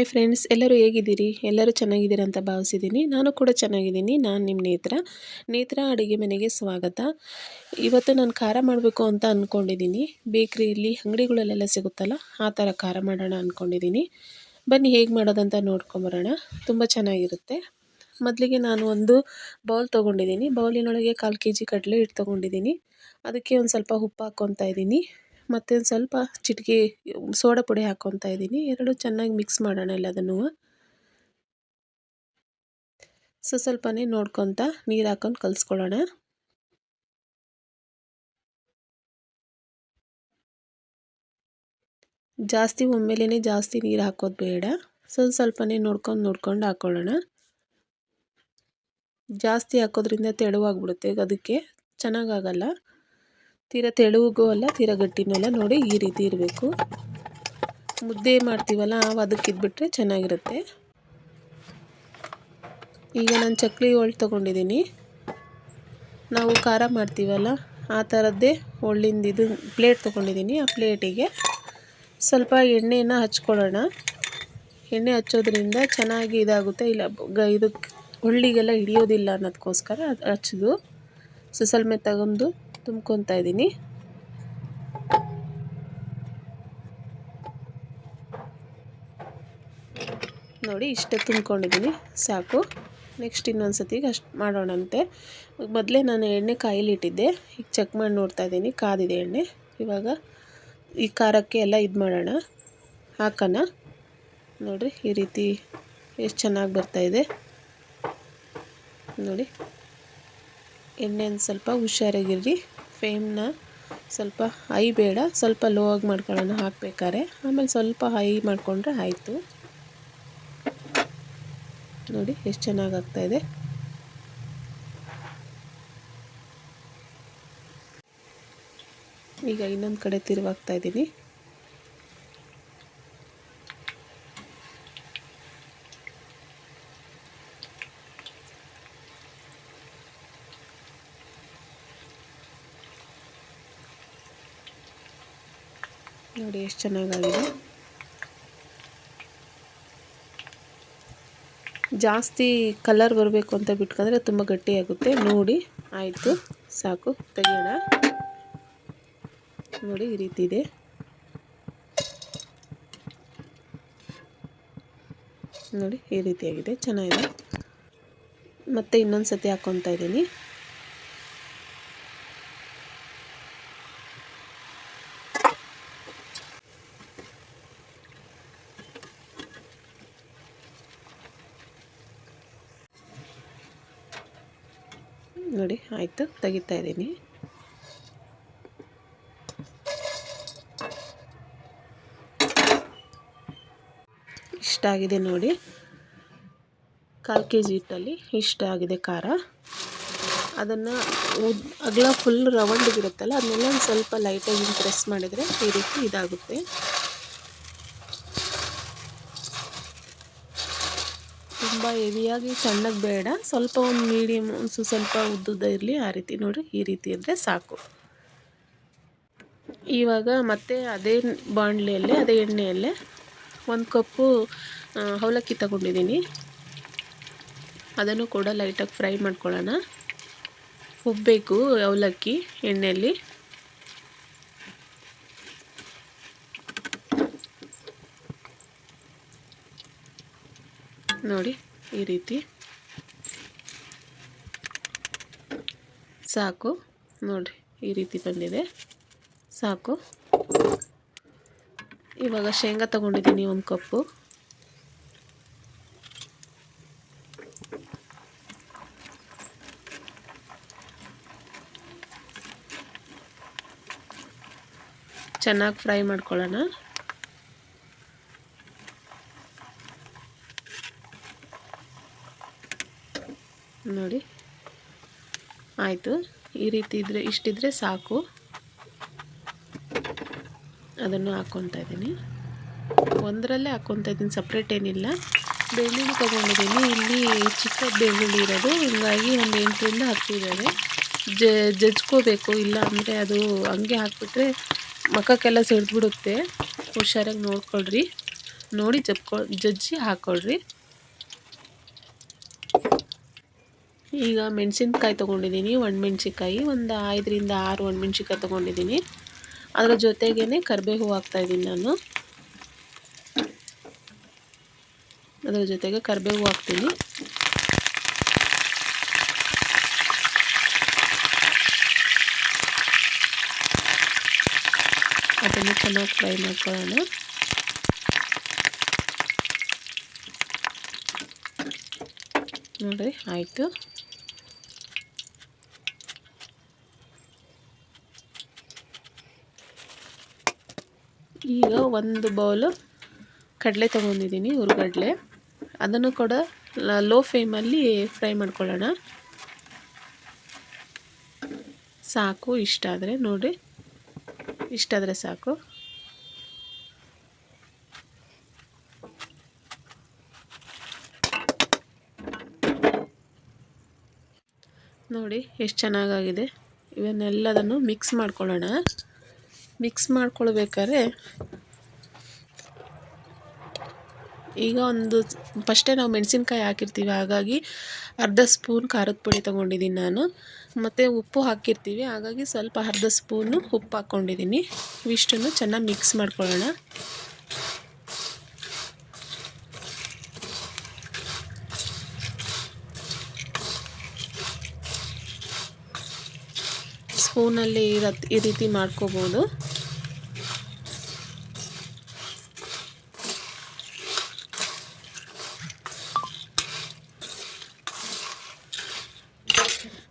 Hi friends ಎಲ್ಲರೂ ಹೇಗಿದ್ದೀರಿ? ಎಲ್ಲರೂ ಚೆನ್ನಾಗಿದ್ದೀರಾ ಅಂತ ಭಾವಿಸಿದ್ದೀನಿ. ನಾನು ಕೂಡ ಚೆನ್ನಾಗಿದ್ದೀನಿ. ನಾನು ನಿಮ್ಮ ನೇತ್ರ. ನೇತ್ರ ಅಡುಗೆ ಮನೆಗೆ ಸ್ವಾಗತ. ಇವತ್ತು ನಾನು ಖಾರ ಮಾಡಬೇಕು ಅಂತ ಅಂದ್ಕೊಂಡಿದ್ದೀನಿ ಬೇಕ್ರಿಯಲ್ಲಿ ಅಂಗಡಿಗಳಲ್ಲೆಲ್ಲ ಸಿಗುತ್ತಲ್ಲ, ಆ ಥರ ಖಾರ ಮಾಡೋಣ ಅಂದ್ಕೊಂಡಿದ್ದೀನಿ ಬನ್ನಿ, ಹೇಗೆ ಮಾಡೋದಂತ ನೋಡ್ಕೊಂಬರೋಣ. ತುಂಬ ಚೆನ್ನಾಗಿರುತ್ತೆ. ಮೊದಲಿಗೆ ನಾನು ಒಂದು ಬೌಲ್ ತೊಗೊಂಡಿದ್ದೀನಿ. ಬೌಲಿನೊಳಗೆ ಕಾಲು ಕೆ ಜಿ ಕಡಲೆ ಹಿಟ್ಟು ತೊಗೊಂಡಿದ್ದೀನಿ. ಅದಕ್ಕೆ ಒಂದು ಸ್ವಲ್ಪ ಉಪ್ಪು ಹಾಕ್ಕೊತಾ ಇದ್ದೀನಿ ಮತ್ತು ಒಂದು ಸ್ವಲ್ಪ ಚಿಟಿಕೆ, ಸೋಡಾ ಪುಡಿ ಹಾಕ್ಕೊತಾ ಇದ್ದೀನಿ. ಎರಡು ಚೆನ್ನಾಗಿ ಮಿಕ್ಸ್ ಮಾಡೋಣ ಎಲ್ಲದನ್ನು. ಸೊ, ಸ್ವಲ್ಪನೇ ನೋಡ್ಕೊತ ನೀರು ಹಾಕೊಂಡು ಕಲಿಸ್ಕೊಳ್ಳೋಣ. ಜಾಸ್ತಿ ಒಮ್ಮೆಲೇ ಜಾಸ್ತಿ ನೀರು ಹಾಕೋದು ಬೇಡ. ಸ್ವಲ್ಪ ಸ್ವಲ್ಪನೇ ನೋಡ್ಕೊಂಡು ನೋಡ್ಕೊಂಡು ಹಾಕ್ಕೊಳ್ಳೋಣ ಜಾಸ್ತಿ ಹಾಕೋದ್ರಿಂದ ತೆಳುವಾಗ್ಬಿಡುತ್ತೆ ಅದಕ್ಕೆ ಚೆನ್ನಾಗಾಗಲ್ಲ ತೀರಾ ತೆಳುವಿಗೂ ಅಲ್ಲ, ತೀರ ಗಟ್ಟಿನೂ ಅಲ್ಲ. ನೋಡಿ ಈ ರೀತಿ ಇರಬೇಕು. ಮುದ್ದೆ ಮಾಡ್ತೀವಲ್ಲ ಅದಕ್ಕಿದ್ಬಿಟ್ರೆ ಚೆನ್ನಾಗಿರುತ್ತೆ. ಈಗ ನಾನು ಚಕ್ಲಿ ಹೋಳು ತೊಗೊಂಡಿದ್ದೀನಿ ನಾವು ಖಾರ ಮಾಡ್ತೀವಲ್ಲ, ಆ ಥರದ್ದೇ ಒಳ್ಳಿಂದ ಇದು ಪ್ಲೇಟ್ ತೊಗೊಂಡಿದ್ದೀನಿ ಆ ಪ್ಲೇಟಿಗೆ ಸ್ವಲ್ಪ ಎಣ್ಣೆಯನ್ನು ಹಚ್ಕೊಳ್ಳೋಣ. ಎಣ್ಣೆ ಹಚ್ಚೋದ್ರಿಂದ ಚೆನ್ನಾಗಿ ಇದಾಗುತ್ತೆ. ಇಲ್ಲ ಗ ಇದಕ್ಕೆ ಒಳ್ಳಿಗೆಲ್ಲ ಹಿಡಿಯೋದಿಲ್ಲ ಅನ್ನೋದಕ್ಕೋಸ್ಕರ ಹಚ್ಚೋದು ಸುಸಲ್ಮೆ ತಗೊಂಡು ತುಂಬ್ಕೊತಾ ಇದ್ದೀನಿ. ನೋಡಿ, ಇಷ್ಟೇ ತುಂಬ್ಕೊಂಡಿದ್ದೀನಿ. ಸಾಕು. ನೆಕ್ಸ್ಟ್ ಇನ್ನೊಂದು ಸತಿಗೆ ಅಷ್ಟು ಮಾಡೋಣಂತೆ. ಮೊದಲೇ ನಾನು ಎಣ್ಣೆ ಕಾಯಿಲಿಟ್ಟಿದ್ದೆ ಈಗ ಚೆಕ್ ಮಾಡಿ ನೋಡ್ತಾ ಇದ್ದೀನಿ. ಕಾದಿದೆ ಎಣ್ಣೆ. ಇವಾಗ ಈ ಖಾರಕ್ಕೆ ಎಲ್ಲ ಇದು ಮಾಡೋಣ. ಹಾಕೋಣ. ನೋಡಿರಿ, ಈ ರೀತಿ ಎಷ್ಟು ಚೆನ್ನಾಗಿ ಬರ್ತಾಯಿದೆ ನೋಡಿ. ಎಣ್ಣೆನ ಸ್ವಲ್ಪ ಹುಷಾರಾಗಿರ್ರಿ. ಫ್ಲೇಮ್ನ ಸ್ವಲ್ಪ ಹೈ ಬೇಡ, ಸ್ವಲ್ಪ ಲೋ ಆಗಿ ಮಾಡ್ಕೊಳ್ಳೋಣ ಹಾಕ್ಬೇಕಾರೆ ಆಮೇಲೆ ಸ್ವಲ್ಪ ಹೈ ಮಾಡಿಕೊಂಡ್ರೆ ಆಯಿತು. ನೋಡಿ ಎಷ್ಟು ಚೆನ್ನಾಗಿ ಆಗ್ತಾಯಿದೆ ಈಗ ಇನ್ನೊಂದು ಕಡೆ ತಿರುವಾಗ್ತಾ ಇದ್ದೀನಿ. ನೋಡಿ ಎಷ್ಟು ಚೆನ್ನಾಗಾಗಿದೆ. ಜಾಸ್ತಿ ಕಲರ್ ಬರಬೇಕು ಅಂತ ಬಿಟ್ಕೊಂಡ್ರೆ ತುಂಬ ಗಟ್ಟಿಯಾಗುತ್ತೆ. ನೋಡಿ, ಆಯಿತು, ಸಾಕು, ತೆಗೆಯೋಣ. ನೋಡಿ, ಈ ರೀತಿ ಇದೆ. ನೋಡಿ, ಈ ರೀತಿಯಾಗಿದೆ ಚೆನ್ನಾಗಿದೆ. ಮತ್ತು ಇನ್ನೊಂದು ಸತಿ ಹಾಕ್ಕೊತಾ ಇದ್ದೀನಿ. ನೋಡಿ, ಆಯಿತು, ತೆಗಿತಾ ಇದ್ದೀನಿ. ಇಷ್ಟಾಗಿದೆ ನೋಡಿ. ಕಾಲು ಕೆ ಜಿ ಹಿಟ್ಟಲ್ಲಿ ಇಷ್ಟ ಆಗಿದೆ ಖಾರ. ಅದನ್ನು ಉದ್, ಅಗಲ ಫುಲ್ ರವಂಡಿಗಿರುತ್ತಲ್ಲ ಅದನ್ನೆಲ್ಲ ಒಂದು ಸ್ವಲ್ಪ ಲೈಟಾಗಿ ಪ್ರೆಸ್ ಮಾಡಿದರೆ ಈ ರೀತಿ ಇದಾಗುತ್ತೆ. ತುಂಬ ಹೆವಿಯಾಗಿ ಸಣ್ಣಗೆ ಬೇಡ. ಸ್ವಲ್ಪ ಒಂದು ಮೀಡಿಯಮ್ ಒಂದು ಸ್ವಲ್ಪ ಉದ್ದುದ್ದ ಇರಲಿ. ಆ ರೀತಿ ನೋಡಿ ಈ ರೀತಿ ಇದ್ದರೆ ಸಾಕು. ಇವಾಗ ಮತ್ತೆ ಅದೇ ಬಾಣಲೆಯಲ್ಲೇ, ಅದೇ ಎಣ್ಣೆಯಲ್ಲೇ ಒಂದು ಕಪ್ಪು ಅವಲಕ್ಕಿ ತಗೊಂಡಿದ್ದೀನಿ ಅದನ್ನು ಕೂಡ ಲೈಟಾಗಿ ಫ್ರೈ ಮಾಡ್ಕೊಳ್ಳೋಣ. ಉಬ್ಬಬೇಕು ಅವಲಕ್ಕಿ ಎಣ್ಣೆಯಲ್ಲಿ. ನೋಡಿ, ಈ ರೀತಿ. ಸಾಕು. ನೋಡಿ ಈ ರೀತಿ ಬಂದಿದೆ. ಸಾಕು. ಇವಾಗ ಶೇಂಗಾ ತಗೊಂಡಿದ್ದೀನಿ ಒಂದು ಕಪ್ಪು. ಚೆನ್ನಾಗಿ ಫ್ರೈ ಮಾಡ್ಕೊಳ್ಳೋಣ. ನೋಡಿ. ಆಯಿತು. ಈ ರೀತಿ ಇದ್ದರೆ ಇಷ್ಟಿದ್ರೆ ಸಾಕು. ಅದನ್ನು ಹಾಕ್ಕೊತಾ ಇದ್ದೀನಿ. ಒಂದರಲ್ಲೇ ಹಾಕ್ಕೊತಾ ಇದ್ದೀನಿ ಸಪ್ರೇಟ್ ಏನಿಲ್ಲ. ಬೆಳ್ಳುಳ್ಳಿ ತೊಗೊಂಡಿದ್ದೀನಿ. ಇಲ್ಲಿ ಚಿಕ್ಕ ಬೆಳ್ಳುಳ್ಳಿ ಇರೋದು. ಹೀಗಾಗಿ ಒಂದು ಎಂಟರಿಂದ ಹತ್ತು ಇದ್ದಾವೆ. ಜಜ್ಕೋಬೇಕು. ಇಲ್ಲ ಅಂದರೆ ಅದು ಹಂಗೆ ಹಾಕ್ಬಿಟ್ರೆ ಮಖಕ್ಕೆಲ್ಲ ಸೆಳೆದ್ಬಿಡುತ್ತೆ. ಹುಷಾರಾಗಿ ನೋಡ್ಕೊಳ್ರಿ. ನೋಡಿ, ಜಪ್ಕೊ, ಜಜ್ಜಿ ಹಾಕ್ಕೊಳ್ರಿ ಈಗ ಮೆಣಸಿನ್ಕಾಯಿ ತೊಗೊಂಡಿದ್ದೀನಿ. ಒಣಮೆಣ್ಸಿನ್ಕಾಯಿ ಒಂದು ಐದರಿಂದ ಆರು ಒಣಮೆಣ್ಸಿನ್ಕಾಯಿ ತೊಗೊಂಡಿದ್ದೀನಿ. ಅದರ ಜೊತೆಗೇ ಕರಿಬೇವು ಹಾಕ್ತಾಯಿದ್ದೀನಿ ನಾನು. ಅದರ ಜೊತೆಗೆ ಕರಿಬೇವು ಹಾಕ್ತೀನಿ. ಅದನ್ನು ಚೆನ್ನಾಗಿ ಫ್ರೈ ಮಾಡ್ಕೊಳ್ಳೋಣ. ನೋಡಿರಿ, ಆಯಿತು. ಈಗ ಒಂದು ಬೌಲು ಕಡಲೆ ತೊಗೊಂಡಿದ್ದೀನಿ, ಹುರುಗಡಲೆ. ಅದನ್ನು ಕೂಡ ಲೋ ಫ್ಲೇಮಲ್ಲಿ ಫ್ರೈ ಮಾಡ್ಕೊಳ್ಳೋಣ. ಸಾಕು, ಇಷ್ಟ ಆದರೆ ನೋಡಿ. ಇಷ್ಟಾದರೆ ಸಾಕು. ನೋಡಿ, ಎಷ್ಟು ಚೆನ್ನಾಗಾಗಿದೆ. ಇವನ್ನೆಲ್ಲದನ್ನು ಮಿಕ್ಸ್ ಮಾಡ್ಕೊಳ್ಳೋಣ. ಮಿಕ್ಸ್ ಮಾಡ್ಕೊಳ್ಬೇಕಾದ್ರೆ ಈಗ ಒಂದು ಫಸ್ಟೇ ನಾವು ಮೆಣಸಿನ್ಕಾಯಿ ಹಾಕಿರ್ತೀವಿ. ಹಾಗಾಗಿ ಅರ್ಧ ಸ್ಪೂನ್ ಖಾರದ ಪುಡಿ ತೊಗೊಂಡಿದ್ದೀನಿ ನಾನು. ಮತ್ತು ಉಪ್ಪು ಹಾಕಿರ್ತೀವಿ. ಹಾಗಾಗಿ ಸ್ವಲ್ಪ ಅರ್ಧ ಸ್ಪೂನು ಉಪ್ಪು ಹಾಕ್ಕೊಂಡಿದ್ದೀನಿ ಇವಿಷ್ಟನ್ನು ಚೆನ್ನಾಗಿ ಮಿಕ್ಸ್ ಮಾಡ್ಕೊಳ್ಳೋಣ. ಸ್ಪೂನಲ್ಲಿ ಈ ರೀತಿ ಮಾಡ್ಕೋಬೋದು.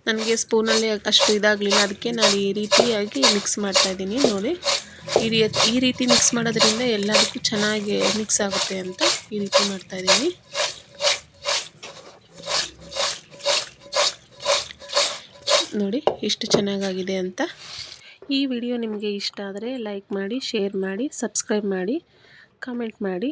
ನನಗೆ ಸ್ಪೂನಲ್ಲಿ ಅಷ್ಟು ಇದಾಗಲಿಲ್ಲ. ಅದಕ್ಕೆ ನಾನು ಈ ರೀತಿಯಾಗಿ ಮಿಕ್ಸ್ ಮಾಡ್ತಾಯಿದ್ದೀನಿ ನೋಡಿ, ಈ ರೀ, ಈ ರೀತಿ ಮಿಕ್ಸ್ ಮಾಡೋದ್ರಿಂದ ಎಲ್ಲದಕ್ಕೂ ಚೆನ್ನಾಗಿ ಮಿಕ್ಸ್ ಆಗುತ್ತೆ ಅಂತ ಈ ರೀತಿ ಮಾಡ್ತಾಯಿದ್ದೀನಿ ನೋಡಿ ಎಷ್ಟು ಚೆನ್ನಾಗಾಗಿದೆ ಅಂತ. ಈ ವಿಡಿಯೋ ನಿಮಗೆ ಇಷ್ಟ ಆದರೆ ಲೈಕ್ ಮಾಡಿ, ಶೇರ್ ಮಾಡಿ, ಸಬ್ಸ್ಕ್ರೈಬ್ ಮಾಡಿ, ಕಮೆಂಟ್ ಮಾಡಿ.